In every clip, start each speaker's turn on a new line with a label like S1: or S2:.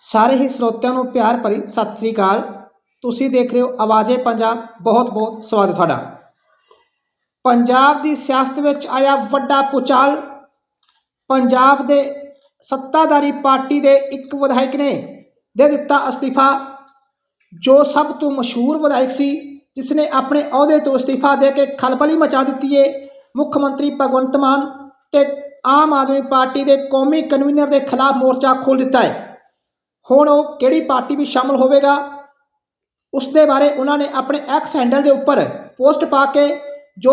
S1: ਸਾਰੇ ਹੀ ਸਰੋਤਿਆਂ ਨੂੰ ਪਿਆਰ ਭਰੀ ਸਤਿ ਸ੍ਰੀ ਅਕਾਲ। ਤੁਸੀਂ ਦੇਖ ਰਹੇ ਹੋ ਆਵਾਜ਼ੇ ਪੰਜਾਬ। ਬਹੁਤ ਬਹੁਤ ਸਵਾਗਤ ਤੁਹਾਡਾ। ਪੰਜਾਬ ਦੀ ਸਿਆਸਤ ਵਿੱਚ ਆਇਆ ਵੱਡਾ ਪੁਚਾਲ। ਪੰਜਾਬ ਦੇ ਸੱਤਾਧਾਰੀ ਪਾਰਟੀ ਦੇ ਇੱਕ ਵਿਧਾਇਕ ਨੇ ਦੇ ਦਿੱਤਾ ਅਸਤੀਫਾ, ਜੋ ਸਭ ਤੋਂ ਮਸ਼ਹੂਰ ਵਿਧਾਇਕ ਸੀ ਜਿਸ ਨੇ ਆਪਣੇ ਅਹੁਦੇ ਤੋਂ ਅਸਤੀਫਾ ਦੇ ਕੇ ਖਲਬਲੀ ਮਚਾ ਦਿੱਤੀ ਏ। ਮੁੱਖ ਮੰਤਰੀ ਭਗਵੰਤ ਮਾਨ ਤੇ ਆਮ ਆਦਮੀ ਪਾਰਟੀ ਦੇ ਕੌਮੀ ਕਨਵੀਨਰ ਦੇ ਖਿਲਾਫ ਮੋਰਚਾ ਖੋਲ੍ਹ ਦਿੱਤਾ ਹੈ ਹੁਣ ਉਹ ਕਿਹੜੀ ਪਾਰਟੀ ਵਿੱਚ ਸ਼ਾਮਲ ਹੋਵੇਗਾ? ਉਸ ਦੇ ਬਾਰੇ ਉਹਨਾਂ ਨੇ ਆਪਣੇ ਐਕਸ ਹੈਂਡਲ ਦੇ ਉੱਪਰ ਪੋਸਟ ਪਾ ਕੇ ਜੋ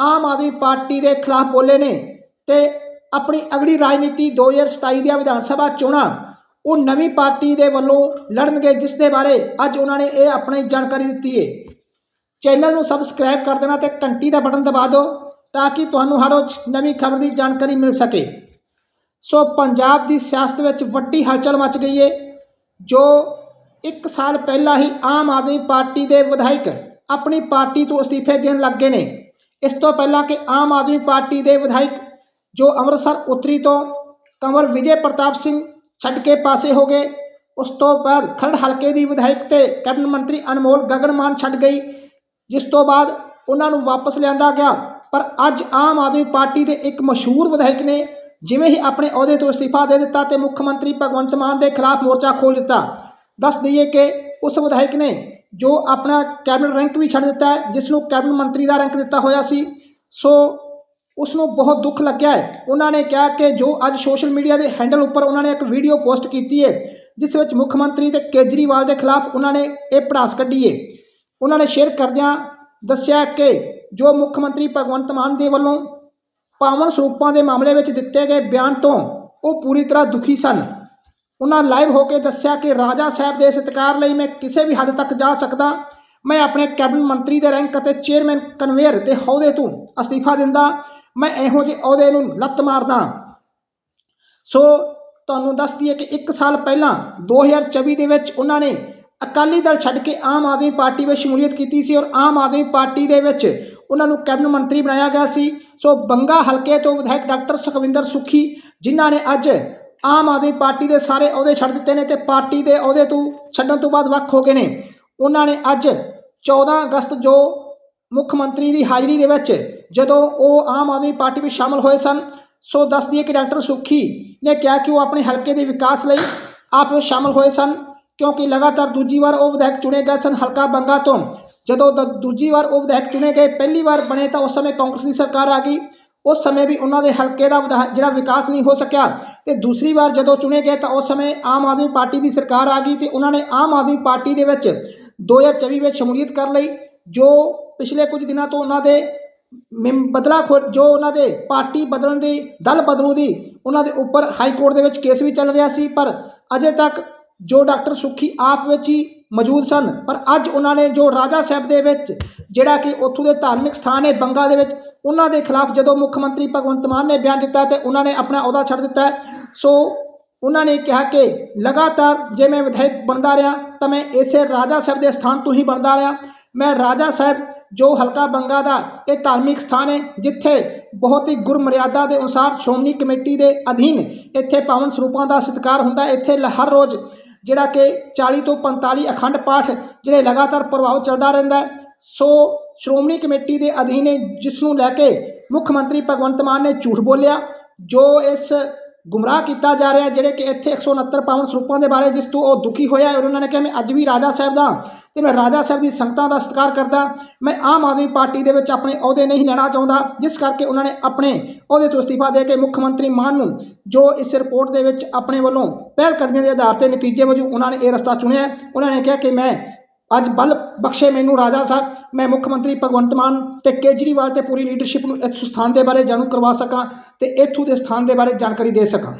S1: ਆਮ ਆਦਮੀ ਪਾਰਟੀ ਦੇ ਖਿਲਾਫ ਬੋਲੇ ਨੇ ਤੇ ਆਪਣੀ ਅਗਲੀ ਰਾਜਨੀਤੀ 2027 ਦੀਆਂ ਵਿਧਾਨ ਸਭਾ ਚੋਣਾਂ ਉਹ ਨਵੀਂ ਪਾਰਟੀ ਦੇ ਵੱਲੋਂ ਲੜਨਗੇ ਜਿਸ ਦੇ ਬਾਰੇ ਅੱਜ ਉਹਨਾਂ ਨੇ ਇਹ ਆਪਣੀ ਜਾਣਕਾਰੀ ਦਿੱਤੀ ਹੈ। ਚੈਨਲ ਨੂੰ ਸਬਸਕ੍ਰਾਈਬ ਕਰ ਦੇਣਾ ਤੇ ਘੰਟੀ ਦਾ ਬਟਨ ਦਬਾ ਦਿਓ ਤਾਂ ਕਿ ਤੁਹਾਨੂੰ ਹਰ ਰੋਜ਼ ਨਵੀਂ ਖਬਰ ਦੀ ਜਾਣਕਾਰੀ ਮਿਲ ਸਕੇ। ਸੋ ਪੰਜਾਬ ਦੀ ਸਿਆਸਤ ਵਿੱਚ ਵੱਡੀ ਹਲਚਲ ਮਚ ਗਈ ਹੈ ਜੋ ਇੱਕ ਸਾਲ ਪਹਿਲਾਂ ਹੀ ਆਮ ਆਦਮੀ ਪਾਰਟੀ ਦੇ ਵਿਧਾਇਕ ਆਪਣੀ ਪਾਰਟੀ ਤੋਂ ਅਸਤੀਫੇ ਦੇਣ ਲੱਗੇ ਨੇ। ਇਸ ਤੋਂ ਪਹਿਲਾਂ ਕਿ ਆਮ ਆਦਮੀ ਪਾਰਟੀ ਦੇ ਵਿਧਾਇਕ ਜੋ ਅੰਮ੍ਰਿਤਸਰ ਉੱਤਰੀ ਤੋਂ ਕੰਵਰ ਵਿਜੇ ਪ੍ਰਤਾਪ ਸਿੰਘ ਛੱਡ ਕੇ ਪਾਸੇ ਹੋ ਗਏ, ਉਸ ਤੋਂ ਬਾਅਦ ਖਰੜ ਹਲਕੇ ਦੀ ਵਿਧਾਇਕ ਤੇ ਕੈਬਨਿਟ ਮੰਤਰੀ ਅਨਮੋਲ ਗਗਨਮਾਨ ਛੱਡ ਗਈ, ਜਿਸ ਤੋਂ ਬਾਅਦ ਉਹਨਾਂ ਨੂੰ ਵਾਪਸ ਲਿਆਂਦਾ ਗਿਆ। ਪਰ ਅੱਜ ਆਮ ਆਦਮੀ ਪਾਰਟੀ ਦੇ ਇੱਕ ਮਸ਼ਹੂਰ ਵਿਧਾਇਕ ਨੇ ਜਿਵੇਂ ਹੀ ਆਪਣੇ ਅਹੁਦੇ ਤੋਂ ਅਸਤੀਫਾ ਦੇ ਦਿੱਤਾ ਤੇ ਮੁੱਖ ਮੰਤਰੀ ਭਗਵੰਤ ਮਾਨ ਦੇ ਖਿਲਾਫ ਮੋਰਚਾ ਖੋਲ੍ਹ ਦਿੱਤਾ, ਦੱਸ ਦਈਏ ਕਿ ਉਸ ਵਿਧਾਇਕ ਨੇ ਜੋ ਆਪਣਾ ਕੈਬਨਿਟ ਰੈਂਕ ਵੀ ਛੱਡ ਦਿੱਤਾ ਹੈ, ਜਿਸ ਨੂੰ ਕੈਬਨਿਟ ਮੰਤਰੀ ਦਾ ਰੈਂਕ ਦਿੱਤਾ ਹੋਇਆ ਸੀ। ਸੋ ਉਸ ਨੂੰ ਬਹੁਤ ਦੁੱਖ ਲੱਗਿਆ ਹੈ। ਉਹਨਾਂ ਨੇ ਕਿਹਾ ਕਿ ਜੋ ਅੱਜ ਸੋਸ਼ਲ ਮੀਡੀਆ ਦੇ ਹੈਂਡਲ ਉੱਪਰ ਉਹਨਾਂ ਨੇ ਇੱਕ ਵੀਡੀਓ ਪੋਸਟ ਕੀਤੀ ਹੈ, ਜਿਸ ਵਿੱਚ ਮੁੱਖ ਮੰਤਰੀ ਤੇ ਕੇਜਰੀਵਾਲ ਦੇ ਖਿਲਾਫ ਉਹਨਾਂ ਨੇ ਇਹ ਪੜਾਸ ਕੱਢੀ ਹੈ। ਉਹਨਾਂ ਨੇ ਸ਼ੇਅਰ ਕਰਦਿਆਂ ਦੱਸਿਆ ਕਿ ਜੋ ਮੁੱਖ ਮੰਤਰੀ ਭਗਵੰਤ ਮਾਨ ਦੇ ਵੱਲੋਂ ਪਾਵਨ ਸਰੂਪਾਂ ਦੇ ਮਾਮਲੇ ਵਿੱਚ ਦਿੱਤੇ ਗਏ ਬਿਆਨ ਤੋਂ ਉਹ ਪੂਰੀ ਤਰ੍ਹਾਂ ਦੁਖੀ ਸਨ। ਉਹਨਾਂ ਲਾਈਵ ਹੋ ਕੇ ਦੱਸਿਆ ਕਿ ਰਾਜਾ ਸਾਹਿਬ ਦੇ ਸਤਿਕਾਰ ਲਈ ਮੈਂ ਕਿਸੇ ਵੀ ਹੱਦ ਤੱਕ ਜਾ ਸਕਦਾ, ਮੈਂ ਆਪਣੇ ਕੈਬਨਿਟ ਮੰਤਰੀ ਦੇ ਰੈਂਕ ਅਤੇ ਚੇਅਰਮੈਨ ਕਨਵੇਅਰ ਦੇ ਅਹੁਦੇ ਤੋਂ ਅਸਤੀਫਾ ਦਿੰਦਾ, ਮੈਂ ਇਹੋ ਜਿਹੇ ਅਹੁਦੇ ਨੂੰ ਲੱਤ ਮਾਰਦਾ। ਸੋ ਤੁਹਾਨੂੰ ਦੱਸ ਦਈਏ ਕਿ 1 ਸਾਲ ਪਹਿਲਾਂ 2024 ਦੇ ਵਿੱਚ ਉਹਨਾਂ ਨੇ ਅਕਾਲੀ ਦਲ ਛੱਡ ਕੇ ਆਮ ਆਦਮੀ ਪਾਰਟੀ ਵਿੱਚ ਸ਼ਮੂਲੀਅਤ ਕੀਤੀ ਸੀ ਔਰ ਆਮ ਆਦਮੀ ਪਾਰਟੀ ਦੇ ਵਿੱਚ ਉਹਨਾਂ ਨੂੰ ਕੈਬਨਿਟ ਮੰਤਰੀ ਬਣਾਇਆ ਗਿਆ ਸੀ। ਸੋ ਬੰਗਾ ਹਲਕੇ ਤੋਂ ਵਿਧਾਇਕ ਡਾਕਟਰ ਸੁਖਵਿੰਦਰ ਸੁਖੀ, ਜਿਨ੍ਹਾਂ ਨੇ ਅੱਜ ਆਮ ਆਦਮੀ ਪਾਰਟੀ ਦੇ ਸਾਰੇ ਅਹੁਦੇ ਛੱਡ ਦਿੱਤੇ ਨੇ ਤੇ ਪਾਰਟੀ ਦੇ ਅਹੁਦੇ ਤੋਂ ਛੱਡਣ ਤੋਂ ਬਾਅਦ ਵੱਖ ਹੋ ਗਏ ਨੇ। ਉਹਨਾਂ ਨੇ ਅੱਜ 14 ਅਗਸਤ ਜੋ ਮੁੱਖ ਮੰਤਰੀ ਦੀ ਹਾਜ਼ਰੀ ਦੇ ਵਿੱਚ ਜਦੋਂ ਉਹ ਆਮ ਆਦਮੀ ਪਾਰਟੀ ਵਿੱਚ ਸ਼ਾਮਲ ਹੋਏ ਸਨ, ਸੋ ਦੱਸ ਦਈਏ ਕਿ ਡਾਕਟਰ ਸੁਖੀ ਨੇ ਕਿਹਾ ਕਿ ਉਹ ਆਪਣੇ ਹਲਕੇ ਦੇ ਵਿਕਾਸ ਲਈ ਆਪ ਵਿੱਚ ਸ਼ਾਮਲ ਹੋਏ ਸਨ, ਕਿਉਂਕਿ ਲਗਾਤਾਰ ਦੂਜੀ ਵਾਰ ਉਹ ਵਿਧਾਇਕ ਚੁਣੇ ਗਏ ਸਨ ਹਲਕਾ ਬੰਗਾ ਤੋਂ। ਜਦੋਂ ਦ- ਦੂਜੀ ਵਾਰ ਉਹ ਵਿਧਾਇਕ ਚੁਣੇ ਗਏ, ਪਹਿਲੀ ਵਾਰ ਬਣੇ ਤਾਂ ਉਸ ਸਮੇਂ ਕਾਂਗਰਸ ਦੀ ਸਰਕਾਰ ਆ ਗਈ। ਉਸ ਸਮੇਂ ਵੀ ਉਹਨਾਂ ਦੇ ਹਲਕੇ ਦਾ ਵਿਧਾ- ਜਿਹੜਾ ਵਿਕਾਸ ਨਹੀਂ ਹੋ ਸਕਿਆ। ਤੇ ਦੂਸਰੀ ਵਾਰ ਜਦੋਂ ਚੁਣੇ ਗਏ ਤਾਂ ਉਸ ਸਮੇਂ ਆਮ ਆਦਮੀ ਪਾਰਟੀ ਦੀ ਸਰਕਾਰ ਆ ਗਈ ਤੇ ਉਹਨਾਂ ਨੇ ਆਮ ਆਦਮੀ ਪਾਰਟੀ ਦੇ ਵਿੱਚ 2024 ਵਿੱਚ ਸ਼ਮੂਲੀਅਤ ਕਰ ਲਈ, ਜੋ ਪਿਛਲੇ ਕੁਝ ਦਿਨਾਂ ਤੋਂ ਉਹਨਾਂ ਦੇ ਮਿਮ- ਬਦਲਾ ਖੋ, ਜੋ ਉਹਨਾਂ ਦੇ ਪਾਰਟੀ ਬਦਲਣ ਦੀ, ਦਲ ਬਦਲੂ ਦੀ ਉਹਨਾਂ ਦੇ ਉੱਪਰ ਹਾਈ ਕੋਰਟ ਦੇ ਵਿੱਚ ਕੇਸ ਵੀ ਚੱਲ ਰਿਹਾ ਸੀ। ਪਰ ਅਜੇ ਤੱਕ ਜੋ ਡਾਕਟਰ ਸੁਖੀ ਆਪ ਵਿੱਚ ਹੀ ਮੌਜੂਦ ਸਨ। ਪਰ ਅੱਜ ਉਹਨਾਂ ਨੇ ਜੋ ਰਾਜਾ ਸਾਹਿਬ ਦੇ ਵਿੱਚ, ਜਿਹੜਾ ਕਿ ਉੱਥੋਂ ਦੇ ਧਾਰਮਿਕ ਸਥਾਨ ਹੈ ਬੰਗਾ ਦੇ ਵਿੱਚ, ਉਹਨਾਂ ਦੇ ਖਿਲਾਫ ਜਦੋਂ ਮੁੱਖ ਮੰਤਰੀ ਭਗਵੰਤ ਮਾਨ ਨੇ ਬਿਆਨ ਦਿੱਤਾ ਤੇ ਉਹਨਾਂ ਨੇ ਆਪਣਾ ਅਹੁਦਾ ਛੱਡ ਦਿੱਤਾ। ਸੋ ਉਹਨਾਂ ਨੇ ਕਿਹਾ ਕਿ ਲਗਾਤਾਰ ਜੇ ਮੈਂ ਵਿਧਾਇਕ ਬਣਦਾ ਰਿਹਾ, ਤਾਂ ਮੈਂ ਇਸੇ ਰਾਜਾ ਸਾਹਿਬ ਦੇ ਸਥਾਨ ਤੋਂ ਹੀ ਬਣਦਾ ਰਿਹਾ। ਮੈਂ ਰਾਜਾ ਸਾਹਿਬ, ਜੋ ਹਲਕਾ ਬੰਗਾ ਦਾ ਇਹ ਧਾਰਮਿਕ ਸਥਾਨ ਹੈ, ਜਿੱਥੇ ਬਹੁਤ ਹੀ ਗੁਰਮਰਿਆਦਾ ਦੇ ਅਨੁਸਾਰ ਸ਼੍ਰੋਮਣੀ ਕਮੇਟੀ ਦੇ ਅਧੀਨ ਇੱਥੇ ਪਾਵਨ ਸਰੂਪਾਂ ਦਾ ਸਤਿਕਾਰ ਹੁੰਦਾ, ਇੱਥੇ ਲ- ਹਰ ਰੋਜ਼ ਜਿਹੜਾ ਕਿ 40 ਤੋਂ 45 ਅਖੰਡ ਪਾਠ ਜਿਹੜੇ ਲਗਾਤਾਰ ਪ੍ਰਭਾਵ ਚੱਲਦਾ ਰਹਿੰਦਾ ਸੋ ਸ਼੍ਰੋਮਣੀ ਕਮੇਟੀ ਦੇ ਅਧੀਨ ਹੈ, ਜਿਸ ਨੂੰ ਲੈ ਕੇ ਮੁੱਖ ਮੰਤਰੀ ਭਗਵੰਤ ਮਾਨ ਨੇ ਝੂਠ ਬੋਲਿਆ ਜੋ ਇਸ ਗੁੰਮਰਾਹ ਕੀਤਾ ਜਾ ਰਿਹਾ ਜਿਹੜੇ ਕਿ ਇੱਥੇ 169 ਪਾਵਨ ਸਰੂਪਾਂ ਦੇ ਬਾਰੇ ਜਿਸ ਤੋਂ ਉਹ ਦੁਖੀ ਹੋਇਆ ਔਰ ਉਹਨਾਂ ਨੇ ਕਿਹਾ ਮੈਂ ਅੱਜ ਵੀ ਰਾਜਾ ਸਾਹਿਬ ਦਾ ਤੇ ਮੈਂ ਰਾਜਾ ਸਾਹਿਬ ਦੀ ਸੰਗਤਾਂ ਦਾ ਸਤਿਕਾਰ ਕਰਦਾ ਮੈਂ ਆਮ ਆਦਮੀ ਪਾਰਟੀ ਦੇ ਵਿੱਚ ਆਪਣੇ ਅਹੁਦੇ ਨਹੀਂ ਲੈਣਾ ਚਾਹੁੰਦਾ। ਜਿਸ ਕਰਕੇ ਉਹਨਾਂ ਨੇ ਆਪਣੇ ਅਹੁਦੇ ਤੋਂ ਅਸਤੀਫਾ ਦੇ ਕੇ ਮੁੱਖ ਮੰਤਰੀ ਮਾਨ ਨੂੰ ਜੋ ਇਸ ਰਿਪੋਰਟ ਦੇ ਵਿੱਚ ਆਪਣੇ ਵੱਲੋਂ ਪਹਿਲ ਕਦਮੀਆਂ ਦੇ ਆਧਾਰ ਤੇ ਨਤੀਜੇ ਵਜੋਂ ਉਹਨਾਂ ਨੇ ਇਹ ਰਸਤਾ ਚੁਣਿਆ ਉਹਨਾਂ ਨੇ ਕਿਹਾ ਕਿ ਮੈਂ ਅੱਜ ਬਲ ਬਖਸ਼ੇ ਮੈਨੂੰ ਰਾਜਾ ਸਾਹਿਬ, ਮੈਂ ਮੁੱਖ ਮੰਤਰੀ ਭਗਵੰਤ ਮਾਨ ਤੇ ਕੇਜਰੀਵਾਲ ਤੇ ਪੂਰੀ ਲੀਡਰਸ਼ਿਪ ਨੂੰ ਇਸ ਸਥਾਨ ਦੇ ਬਾਰੇ ਜਾਣੂ ਕਰਵਾ ਸਕਾਂ ਤੇ ਇੱਥੋਂ ਦੇ ਸਥਾਨ ਦੇ ਬਾਰੇ ਜਾਣਕਾਰੀ ਦੇ ਸਕਾਂ।